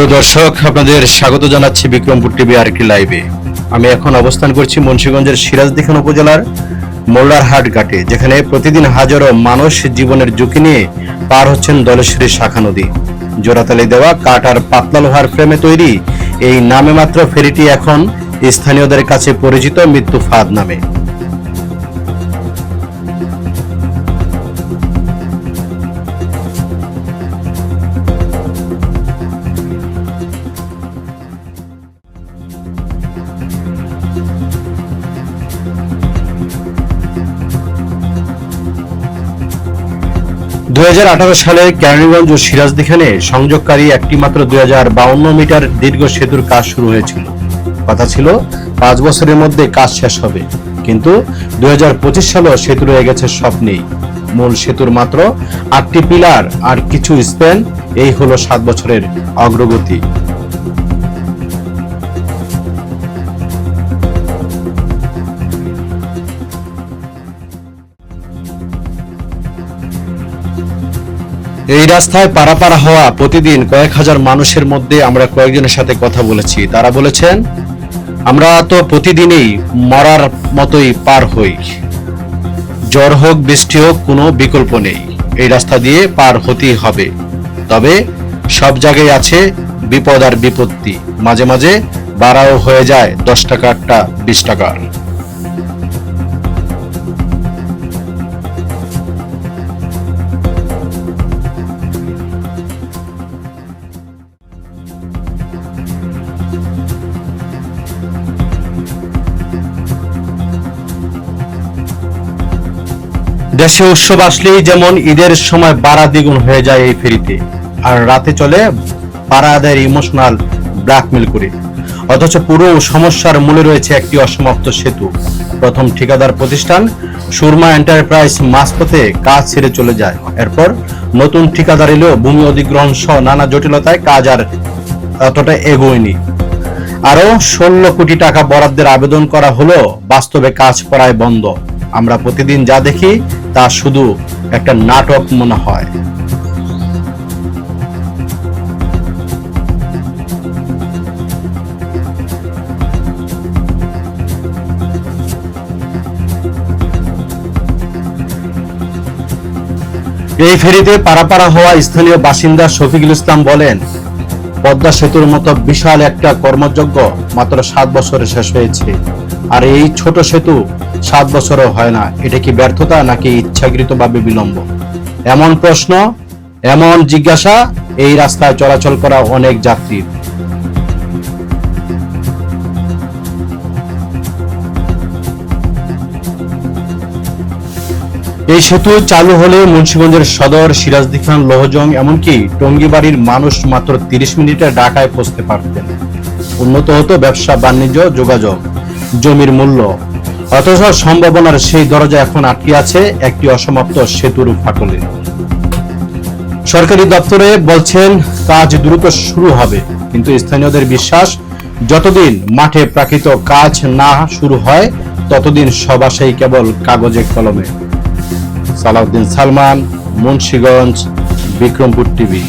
প্রিয় দর্শক, আপনাদের স্বাগত জানাচ্ছি বিক্রমপুর টিভি আর কি লাইভে। আমি এখন অবস্থান করছি মুন্সীগঞ্জের সিরাজদিখান উপজেলার মোল্লারহাট ঘাটে, যেখানে প্রতিদিন হাজারো মানুষ জীবনের ঝুঁকি নিয়ে পার হচ্ছেন দলেশ্বরী শাখা নদী। জোড়াতালি দেওয়া কাঠ আর পাতলা লোহার ফ্রেমে তৈরি এই নামে মাত্র ফেরিটি এখন স্থানীয়দের কাছে পরিচিত মৃত্যু ফাঁদ নামে। দুই সালে কেরানীগঞ্জ ও সিরাজদিখানে সংযোগকারী একটি মাত্র দুই মিটার দীর্ঘ সেতুর কাজ শুরু হয়েছিল। কথা ছিল, পাঁচ বছরের মধ্যে কাজ শেষ হবে। কিন্তু দুই সালেও সেতু রয়ে গেছে স্বপ্নেই। মূল সেতুর মাত্র আটটি পিলার আর কিছু স্প্যান, এই হলো সাত বছরের অগ্রগতি। এই রাস্তায় পারাপারা হওয়া প্রতিদিন কয়েক হাজার মানুষের মধ্যে আমরা কয়েকজনের সাথে কথা বলেছি। তারা বলেছেন, আমরা তো প্রতিদিনই মরার মতোই পার হই। জ্বর হোক, বৃষ্টি হোক, কোনো বিকল্প নেই। এই রাস্তা দিয়ে পার হতেই হবে। তবে সব জায়গায় আছে বিপদ আর বিপত্তি। মাঝে মাঝে বাড়াও হয়ে যায় দশ টাকারটা বিশ টাকার। দেশে উৎসব আসলেই যেমন ঈদের সময় বাড়া দ্বিগুণ হয়ে যায় এই ফেরিতে, আর রাতে চলে পাড়া আদায়ের ইমোশনাল ব্ল্যাকমেল করে। অথচ পুরো সমস্যার মূলে রয়েছে একটি অসমাপ্ত সেতু। প্রথম ঠিকাদার প্রতিষ্ঠান সুরমা এন্টারপ্রাইজ মাঝপথে কাজ ছেড়ে চলে যায়। এরপর নতুন ঠিকাদার এলেও ভূমি অধিগ্রহণ সহ নানা জটিলতায় কাজ আর এতটা এগোয়নি। আরও ষোলো কোটি টাকা বরাদ্দের আবেদন করা হলো বাস্তবে কাজ করায় বন্ধ। আমরা প্রতিদিন যা দেখি তা শুধু একটা নাটক মনে হয়। এই ফেরিতে পারাপারা হওয়া স্থানীয় বাসিন্দা শফিকুল ইসলাম বলেন, পদ্মা সেতুর মতো বিশাল একটা কর্মযজ্ঞ মাত্র সাত বছরে শেষ হয়েছে। আর এই ছোট সেতু সাত বছরও হয় না। এটা কি ব্যর্থতা নাকি ইচ্ছাকৃতভাবে বিলম্ব? এমন প্রশ্ন, এমন জিজ্ঞাসা, এই রাস্তায় চলাচল করা অনেক যাত্রীর। এই সেতু চালু হলে মুন্সিগঞ্জের সদর, সিরাজদিখান, লোহজং, এমনকি টঙ্গিবাড়ির মানুষ মাত্র তিরিশ মিনিটে ঢাকায় পৌঁছতে পারতেন। উন্নত হতো ব্যবসা, বাণিজ্য, যোগাযোগ, জমির মূল্য। অথচ সম্ভাবনার সেই দরজা এখন আটকে আছে একটি অসমাপ্ত সেতুর ফাটলে সরকারি দপ্তরে বলছেন, কাজ দ্রুত শুরু হবে, কিন্তু স্থানীয়দের বিশ্বাস, যতদিন মাঠে প্রাকৃত কাজ না শুরু হয়, ততদিন সব আশাই কেবল কাগজে কলমে। সালাউদ্দিন সালমান, মুন্সিগঞ্জ, বিক্রমপুর টিভি।